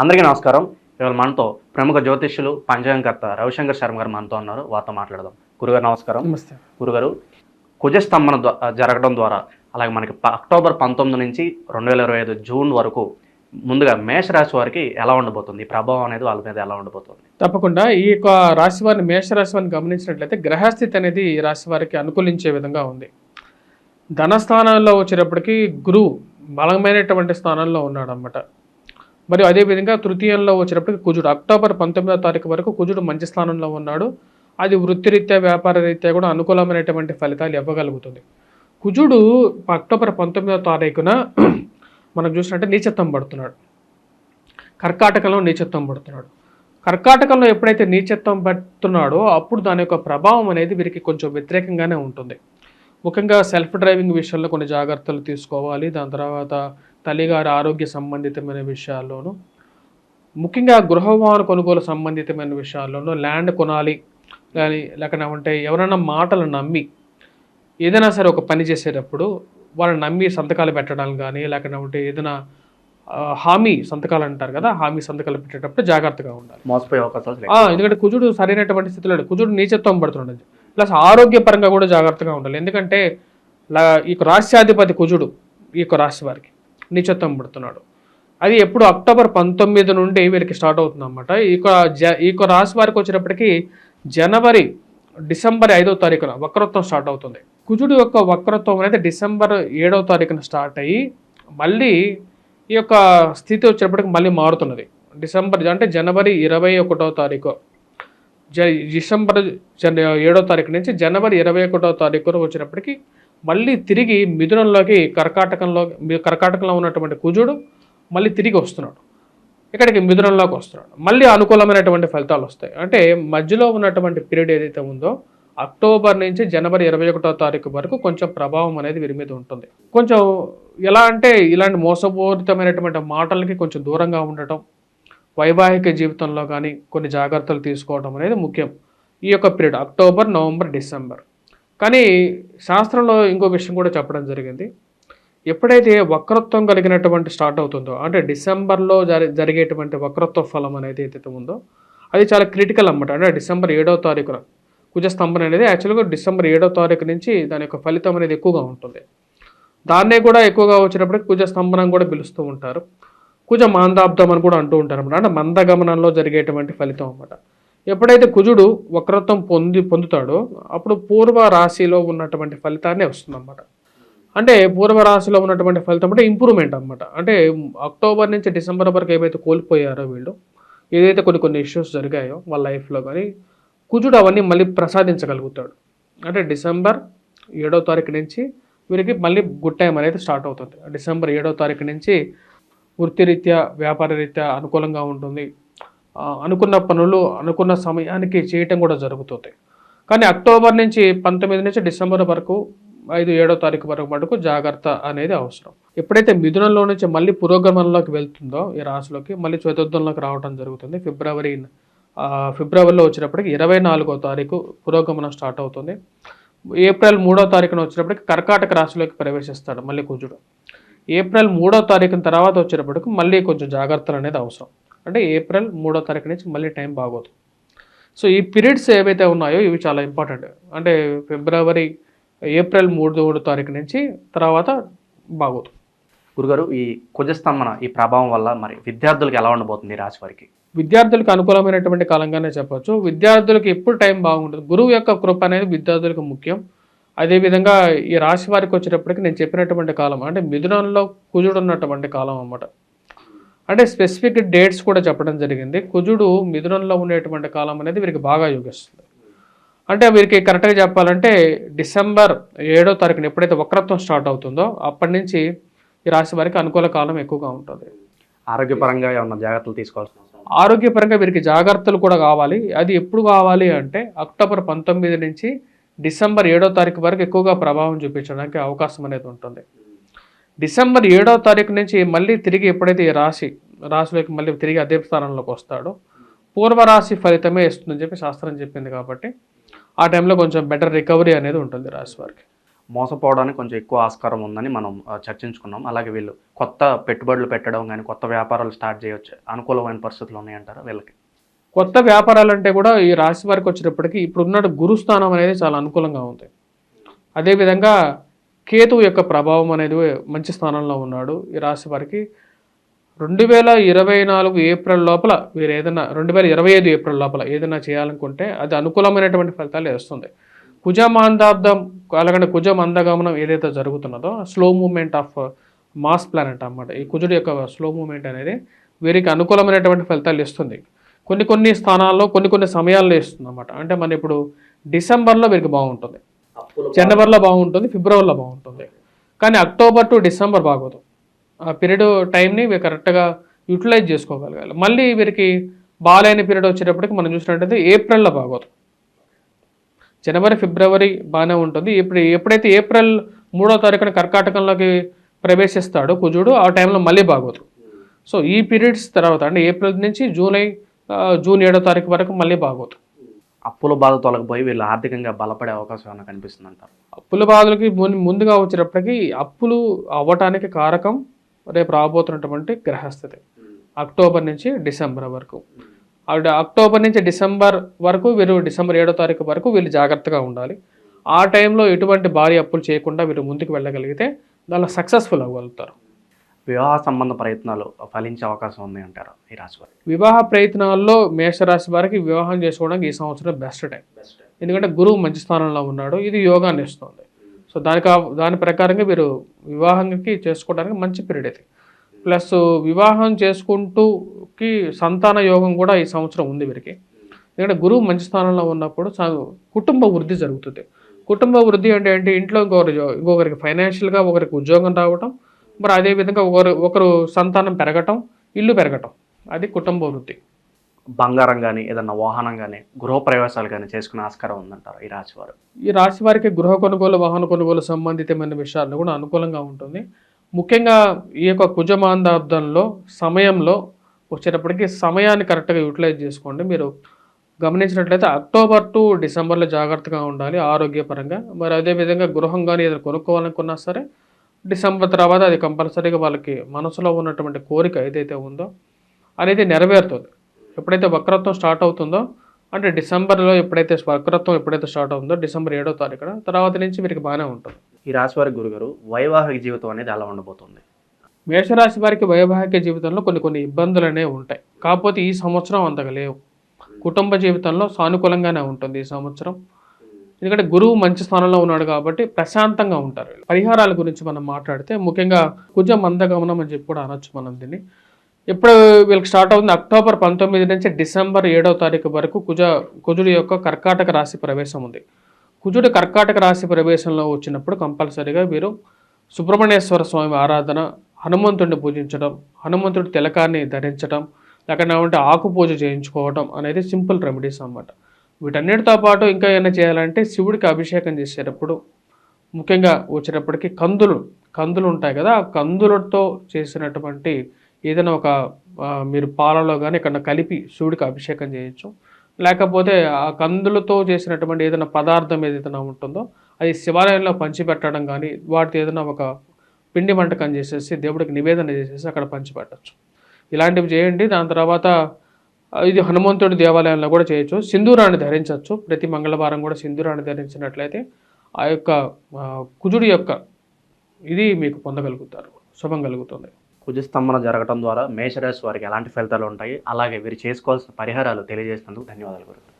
అందరికీ నమస్కారం. ఇవాళ మనతో ప్రముఖ జ్యోతిష్యులు పంచాంగకర్త రవిశంకర్ శర్మ గారు మనతో ఉన్నారు. వారితో మాట్లాడదాం. గురుగారు నమస్కారం. నమస్తే. గురుగారు కుజస్తంభన జరగడం ద్వారా అలాగే మనకి అక్టోబర్ పంతొమ్మిది నుంచి రెండు వేల ఇరవై ఐదు జూన్ వరకు ముందుగా మేషరాశి వారికి ఎలా ఉండబోతుంది? ఈ ప్రభావం అనేది వాళ్ళ మీద ఎలా ఉండబోతుంది? తప్పకుండా. ఈ యొక్క రాశి వారిని మేష రాశి వారిని గమనించినట్లయితే గ్రహస్థితి అనేది ఈ రాశి వారికి అనుకూలించే విధంగా ఉంది. ధనస్థానంలో వచ్చేటప్పటికి గురువు బలమైనటువంటి స్థానంలో ఉన్నాడు అనమాట మరియు అదేవిధంగా తృతీయంలో వచ్చేటప్పటికి కుజుడు అక్టోబర్ పంతొమ్మిదో తారీఖు వరకు కుజుడు మంచి స్థానంలో ఉన్నాడు. అది వృత్తిరీత్యా వ్యాపార రీత్యా కూడా అనుకూలమైనటువంటి ఫలితాలు ఇవ్వగలుగుతుంది. కుజుడు అక్టోబర్ పంతొమ్మిదో తారీఖున మనం చూసినట్టే నీచత్వం పడుతున్నాడు. కర్కాటకంలో నీచత్వం పడుతున్నాడు. కర్కాటకంలో ఎప్పుడైతే నీచత్వం పడుతున్నాడో అప్పుడు దాని యొక్క ప్రభావం అనేది వీరికి కొంచెం వ్యతిరేకంగానే ఉంటుంది. ముఖ్యంగా సెల్ఫ్ డ్రైవింగ్ విషయంలో కొన్ని జాగ్రత్తలు తీసుకోవాలి. దాని తర్వాత తల్లిగారి ఆరోగ్య సంబంధితమైన విషయాల్లోనూ ముఖ్యంగా గృహవాహన కొనుగోలు సంబంధితమైన విషయాల్లోనూ ల్యాండ్ కొనాలి కానీ లేకపోతే ఎవరైనా మాటలు నమ్మి ఏదైనా సరే ఒక పని చేసేటప్పుడు వాళ్ళని నమ్మి సంతకాలు పెట్టడం కానీ లేకపోతే ఏదైనా ఆ, హామీ సంతకాలు అంటారు కదా హామీ సంతకాలు పెట్టేటప్పుడు జాగ్రత్తగా ఉండాలి. మోసపోయే అవకాశాలు ఎందుకంటే కుజుడు సరైనటువంటి స్థితిలో. కుజుడు నీచత్వం పడుతున్నాడు. ప్లస్ ఆరోగ్యపరంగా కూడా జాగ్రత్తగా ఉండాలి. ఎందుకంటే ఈ యొక్క రాష్ట్రాధిపతి కుజుడు ఈ యొక్క రాశి వారికి. నిశ్చత్వం పడుతున్నాడు. అది ఎప్పుడు అక్టోబర్ పంతొమ్మిది నుండి వీరికి స్టార్ట్ అవుతుంది అనమాట ఈ జ ఈ రాశి వారికి వచ్చేటప్పటికి జనవరి డిసెంబర్ ఐదో తారీఖున వక్రత్వం స్టార్ట్ అవుతుంది. కుజుడు యొక్క వక్రత్వం అనేది డిసెంబర్ ఏడవ తారీఖున స్టార్ట్ అయ్యి మళ్ళీ ఈ యొక్క స్థితి వచ్చేటప్పటికి మళ్ళీ మారుతున్నది. డిసెంబర్ అంటే జనవరి ఇరవై ఒకటో తారీఖు జ డిసెంబర్ జన ఏడో తారీఖు నుంచి జనవరి ఇరవై ఒకటో తారీఖు వచ్చినప్పటికీ మళ్ళీ తిరిగి మిథునంలోకి కర్కాటకంలో కర్కాటకంలో ఉన్నటువంటి కుజుడు మళ్ళీ తిరిగి వస్తున్నాడు. ఇక్కడికి మిథునంలోకి వస్తున్నాడు. మళ్ళీ అనుకూలమైనటువంటి ఫలితాలు వస్తాయి. అంటే మధ్యలో ఉన్నటువంటి పీరియడ్ ఏదైతే ఉందో అక్టోబర్ నుంచి జనవరి ఇరవై ఒకటో తారీఖు వరకు కొంచెం ప్రభావం అనేది వీరి మీద ఉంటుంది. కొంచెం ఎలా అంటే ఇలాంటి మోసపూరితమైనటువంటి మాటలకి కొంచెం దూరంగా ఉండటం వైవాహిక జీవితంలో కానీ కొన్ని జాగ్రత్తలు తీసుకోవడం అనేది ముఖ్యం. ఈ యొక్క పీరియడ్ అక్టోబర్ నవంబర్ డిసెంబర్. కానీ శాస్త్రంలో ఇంకో విషయం కూడా చెప్పడం జరిగింది. ఎప్పుడైతే వక్రత్వం కలిగినటువంటి స్టార్ట్ అవుతుందో అంటే డిసెంబర్లో జరి జరిగేటువంటి వక్రత్వ ఫలం అనేది ఏదైతే ఉందో అది చాలా క్రిటికల్ అన్నమాట. అంటే డిసెంబర్ ఏడవ తారీఖున కుజస్తంభన అనేది యాక్చువల్గా డిసెంబర్ ఏడవ తారీఖు నుంచి దాని యొక్క ఫలితం అనేది ఎక్కువగా ఉంటుంది. దాన్నే కూడా ఎక్కువగా వచ్చినప్పటికి కుజ స్తంభనం కూడా పిలుస్తూ ఉంటారు. కుజ మాందాబ్దం అని కూడా అంటూ ఉంటారు అనమాట అంటే మందగమనంలో జరిగేటువంటి ఫలితం అనమాట ఎప్పుడైతే కుజుడు వక్రత్వం పొంది పొందుతాడో అప్పుడు పూర్వ రాశిలో ఉన్నటువంటి ఫలితాన్నే వస్తుందన్నమాట. అంటే పూర్వ రాశిలో ఉన్నటువంటి ఫలితం అంటే ఇంప్రూవ్మెంట్ అనమాట అంటే అక్టోబర్ నుంచి డిసెంబర్ వరకు ఏవైతే కోల్పోయారో వీళ్ళు ఏదైతే కొన్ని కొన్ని ఇష్యూస్ జరిగాయో వాళ్ళ లైఫ్లో కానీ కుజుడు అవన్నీ మళ్ళీ ప్రసాదించగలుగుతాడు. అంటే డిసెంబర్ ఏడో తారీఖు నుంచి వీరికి మళ్ళీ గుడ్ టైం అనేది స్టార్ట్ అవుతుంది. డిసెంబర్ ఏడో తారీఖు నుంచి వృత్తిరీత్యా వ్యాపార రీత్యా అనుకూలంగా ఉంటుంది. అనుకున్న పనులు అనుకున్న సమయానికి చేయటం కూడా జరుగుతుంది. కానీ అక్టోబర్ నుంచి పంతొమ్మిది నుంచి డిసెంబర్ వరకు ఐదు ఏడో తారీఖు వరకు మటుకు జాగ్రత్త అనేది అవసరం. ఎప్పుడైతే మిథునంలో నుంచి మళ్ళీ పురోగమనంలోకి వెళ్తుందో ఈ రాశిలోకి మళ్ళీ చతుర్థంలోకి రావడం జరుగుతుంది. ఫిబ్రవరి ఫిబ్రవరిలో వచ్చినప్పటికి ఇరవై నాలుగో తారీఖు పురోగమనం స్టార్ట్ అవుతుంది. ఏప్రిల్ మూడో తారీఖున వచ్చినప్పటికి కర్కాటక రాశిలోకి ప్రవేశిస్తాడు మళ్ళీ కుజుడు. ఏప్రిల్ మూడో తారీఖున తర్వాత వచ్చినప్పటికి మళ్ళీ కొంచెం జాగ్రత్తలు అనేది అవసరం. అంటే ఏప్రిల్ మూడో తారీఖు నుంచి మళ్ళీ టైం బాగోదు. సో ఈ పీరియడ్స్ ఏవైతే ఉన్నాయో ఇవి చాలా ఇంపార్టెంట్. అంటే ఫిబ్రవరి ఏప్రిల్ మూడు మూడు తారీఖు నుంచి తర్వాత బాగోదు. గురుగారు ఈ కుజస్తంభన ఈ ప్రభావం వల్ల మరి విద్యార్థులకు ఎలా ఉండబోతుంది రాశి వారికి? విద్యార్థులకు అనుకూలమైనటువంటి కాలంగానే చెప్పొచ్చు. విద్యార్థులకు ఎప్పుడు టైం బాగుంటుంది? గురువు యొక్క కృప అనేది విద్యార్థులకు ముఖ్యం. అదేవిధంగా ఈ రాశి వారికి వచ్చేటప్పటికి నేను చెప్పినటువంటి కాలం అంటే మిథునంలో కుజుడు ఉన్నటువంటి కాలం అన్నమాట. అంటే స్పెసిఫిక్ డేట్స్ కూడా చెప్పడం జరిగింది. కుజుడు మిథునంలో ఉండేటువంటి కాలం అనేది వీరికి బాగా యోగిస్తుంది. అంటే వీరికి కరెక్ట్గా చెప్పాలంటే డిసెంబర్ ఏడో తారీఖున ఎప్పుడైతే వక్రత్వం స్టార్ట్ అవుతుందో అప్పటి నుంచి ఈ రాశి వారికి అనుకూల కాలం ఎక్కువగా ఉంటుంది. ఆరోగ్యపరంగా ఏమన్నా జాగ్రత్తలు తీసుకోవాల్సిన? ఆరోగ్యపరంగా వీరికి జాగ్రత్తలు కూడా కావాలి. అది ఎప్పుడు కావాలి అంటే అక్టోబర్ పంతొమ్మిది నుంచి డిసెంబర్ ఏడో తారీఖు వరకు ఎక్కువగా ప్రభావం చూపించడానికి అవకాశం అనేది ఉంటుంది. డిసెంబర్ ఏడో తారీఖు నుంచి మళ్ళీ తిరిగి ఎప్పుడైతే ఈ రాశి రాశిలోకి మళ్ళీ తిరిగి అదే స్థానంలోకి వస్తాడో పూర్వరాశి ఫలితమే ఇస్తుందని చెప్పి శాస్త్రం చెప్పింది కాబట్టి ఆ టైంలో కొంచెం బెటర్ రికవరీ అనేది ఉంటుంది రాశి వారికి. మోసపోవడానికి కొంచెం ఎక్కువ ఆస్కారం ఉందని మనం చర్చించుకున్నాం. అలాగే వీళ్ళు కొత్త పెట్టుబడులు పెట్టడం కానీ కొత్త వ్యాపారాలు స్టార్ట్ చేయొచ్చు అనుకూలమైన పరిస్థితులు ఉన్నాయంటారా వీళ్ళకి? కొత్త వ్యాపారాలు అంటే కూడా ఈ రాశి వారికి వచ్చేటప్పటికి ఇప్పుడున్న గురుస్థానం అనేది చాలా అనుకూలంగా ఉంది. అదేవిధంగా కేతువు యొక్క ప్రభావం అనేది మంచి స్థానంలో ఉన్నాడు. ఈ రాశి వారికి రెండు వేల ఇరవై నాలుగు ఏప్రిల్ లోపల వీరు ఏదైనా రెండు వేల ఇరవై ఐదు ఏప్రిల్ లోపల ఏదైనా చేయాలనుకుంటే అది అనుకూలమైనటువంటి ఫలితాలు ఇస్తుంది. కుజ మాందాబ్దం అలాగంటే కుజ మందగమనం ఏదైతే జరుగుతున్నదో slow movement of Mars planet అన్నమాట. ఈ కుజుడి యొక్క స్లో మూమెంట్ అనేది వీరికి అనుకూలమైనటువంటి ఫలితాలు ఇస్తుంది. కొన్ని కొన్ని స్థానాల్లో కొన్ని కొన్ని సమయాల్లో ఇస్తుంది అనమాట అంటే మన ఇప్పుడు డిసెంబర్లో వీరికి బాగుంటుంది. జనవరిలో బాగుంటుంది ఫిబ్రవరిలో బాగుంటుంది. కానీ అక్టోబర్ టు డిసెంబర్ బాగోదు. ఆ పీరియడ్ టైంని వీరు కరెక్ట్గా యూటిలైజ్ చేసుకోగలగాలి. మళ్ళీ వీరికి బాగాలేని పీరియడ్ వచ్చేటప్పటికి మనం చూసినట్టయితే ఏప్రిల్లో బాగోదు. జనవరి ఫిబ్రవరి బాగానే ఉంటుంది. ఇప్పుడు ఎప్పుడైతే ఏప్రిల్ మూడో తారీఖున కర్కాటకంలోకి ప్రవేశిస్తాడో కుజుడు ఆ టైంలో మళ్ళీ బాగోదు. సో ఈ పీరియడ్స్ తర్వాత అంటే ఏప్రిల్ నుంచి జూలై జూన్ ఏడో తారీఖు వరకు మళ్ళీ బాగోదు. అప్పుల బాధ తొలగిపోయి వీళ్ళు ఆర్థికంగా బలపడే అవకాశం ఏమైనా కనిపిస్తుంది అంటారు అప్పుల బాధలకి ముందుగా వచ్చేటప్పటికి అప్పులు అవ్వటానికి కారకం రేపు రాబోతున్నటువంటి గ్రహస్థితి. అక్టోబర్ నుంచి డిసెంబర్ వరకు. అక్టోబర్ నుంచి డిసెంబర్ వరకు వీరు డిసెంబర్ ఏడో తారీఖు వరకు వీళ్ళు జాగ్రత్తగా ఉండాలి. ఆ టైంలో ఎటువంటి భారీ అప్పులు చేయకుండా వీరు ముందుకు వెళ్ళగలిగితే దానిలో సక్సెస్ఫుల్ అవ్వగలుగుతారు. వివాహ సంబంధ ప్రయత్నాలు ఫలించే అవకాశం ఉంది అంటారు ఈ రాశి వారికి వివాహ ప్రయత్నాల్లో మేషరాశి వారికి వివాహం చేసుకోవడానికి ఈ సంవత్సరం బెస్ట్ టైం ఎందుకంటే గురువు మంచి స్థానంలో ఉన్నాడు ఇది యోగాన్ని ఇస్తుంది. సో దానికి దాని ప్రకారంగా మీరు వివాహానికి చేసుకోవడానికి మంచి పీరియడ్ ఇది. ప్లస్ వివాహం చేసుకుంటూకి సంతాన యోగం కూడా ఈ సంవత్సరం ఉంది వీరికి. ఎందుకంటే గురువు మంచి స్థానంలో ఉన్నప్పుడు కుటుంబ వృద్ధి జరుగుతుంది. కుటుంబ వృద్ధి అంటే ఏంటి? ఇంట్లో ఇంకొకరి ఇంకొకరికి ఫైనాన్షియల్గా ఒకరికి ఉద్యోగం రావటం మరి అదేవిధంగా ఒకరు ఒకరు సంతానం పెరగటం ఇల్లు పెరగటం. అది కుటుంబ వృద్ధి బంగారం కానీ ఏదన్నా వాహనం కానీ గృహ ప్రవేశాలు కానీ చేసుకునే ఆస్కారం ఉందంటారు ఈ రాశి వారు? ఈ రాశి వారికి గృహ కొనుగోలు వాహన కొనుగోలు సంబంధితమైన విషయాల్లో కూడా అనుకూలంగా ఉంటుంది. ముఖ్యంగా ఈ యొక్క కుజమాందాబ్దంలో సమయంలో వచ్చేటప్పటికి సమయాన్ని కరెక్ట్గా యూటిలైజ్ చేసుకోండి. మీరు గమనించినట్లయితే అక్టోబర్ టు డిసెంబర్లో జాగ్రత్తగా ఉండాలి ఆరోగ్యపరంగా. మరి అదేవిధంగా గృహం కానీ ఏదైనా కొనుక్కోవాలనుకున్నా సరే డిసెంబర్ తర్వాత అది కంపల్సరీగా వాళ్ళకి మనసులో ఉన్నటువంటి కోరిక ఏదైతే ఉందో అనేది నెరవేరుతుంది. ఎప్పుడైతే వక్రత్వం స్టార్ట్ అవుతుందో అంటే డిసెంబర్లో ఎప్పుడైతే వక్రత్వం ఎప్పుడైతే స్టార్ట్ అవుతుందో డిసెంబర్ ఏడో తారీఖున తర్వాత నుంచి వీరికి బాగానే ఉంటుంది. ఈ రాశి వారి గురుగారు వైవాహిక జీవితం అనేది ఎలా ఉండబోతుంది? మేషరాశి వారికి వైవాహిక జీవితంలో కొన్ని కొన్ని ఇబ్బందులు అనేవి ఉంటాయి. కాకపోతే ఈ సంవత్సరం అంతగా లేవు. కుటుంబ జీవితంలో సానుకూలంగానే ఉంటుంది ఈ సంవత్సరం. ఎందుకంటే గురువు మంచి స్థానంలో ఉన్నాడు కాబట్టి ప్రశాంతంగా ఉంటారు పరిహారాల గురించి మనం మాట్లాడితే ముఖ్యంగా కుజ మందగమనం అని చెప్పి కూడా అనొచ్చు మనం దీన్ని. ఎప్పుడు వీళ్ళకి స్టార్ట్ అవుతుంది? అక్టోబర్ పంతొమ్మిది నుంచి డిసెంబర్ ఏడవ తారీఖు వరకు కుజ కుజుడి యొక్క కర్కాటక రాశి ప్రవేశం ఉంది. కుజుడు కర్కాటక రాశి ప్రవేశంలో వచ్చినప్పుడు కంపల్సరీగా వీరు సుబ్రహ్మణ్యేశ్వర స్వామి ఆరాధన హనుమంతుడిని పూజించడం హనుమంతుడి తిలకాన్ని ధరించడం లేకపోతే ఉంటే ఆకు పూజ చేయించుకోవడం అనేది సింపుల్ రెమెడీస్ అన్నమాట. వీటన్నిటితో పాటు ఇంకా ఏమైనా చేయాలంటే శివుడికి అభిషేకం చేసేటప్పుడు ముఖ్యంగా వచ్చేటప్పటికి కందులు కందులు ఉంటాయి కదా ఆ కందులతో చేసినటువంటి ఏదైనా ఒక మీరు పాలలో కానీ ఎక్కడ కలిపి శివుడికి అభిషేకం చేయొచ్చు. లేకపోతే ఆ కందులతో చేసినటువంటి ఏదైనా పదార్థం ఏదైనా ఉంటుందో అది శివాలయంలో పంచిపెట్టడం కానీ వాటితో ఏదైనా ఒక పిండి వంటకం చేసేసి దేవుడికి నివేదన చేసేసి అక్కడ పంచిపెట్టచ్చు. ఇలాంటివి చేయండి దాని తర్వాత ఇది హనుమంతుడి దేవాలయంలో కూడా చేయొచ్చు. సింధూరాన్ని ధరించవచ్చు. ప్రతి మంగళవారం కూడా సింధూరాన్ని ధరించినట్లయితే ఆ యొక్క కుజుడి యొక్క ఇది మీకు పొందగలుగుతారు. శుభం కలుగుతుంది. కుజస్తంభన జరగడం ద్వారా మేషరాశి వారికి ఎలాంటి ఫలితాలు ఉంటాయి? అలాగే వీరు చేసుకోవాల్సిన పరిహారాలు తెలియజేసినందుకు ధన్యవాదాలు గురు.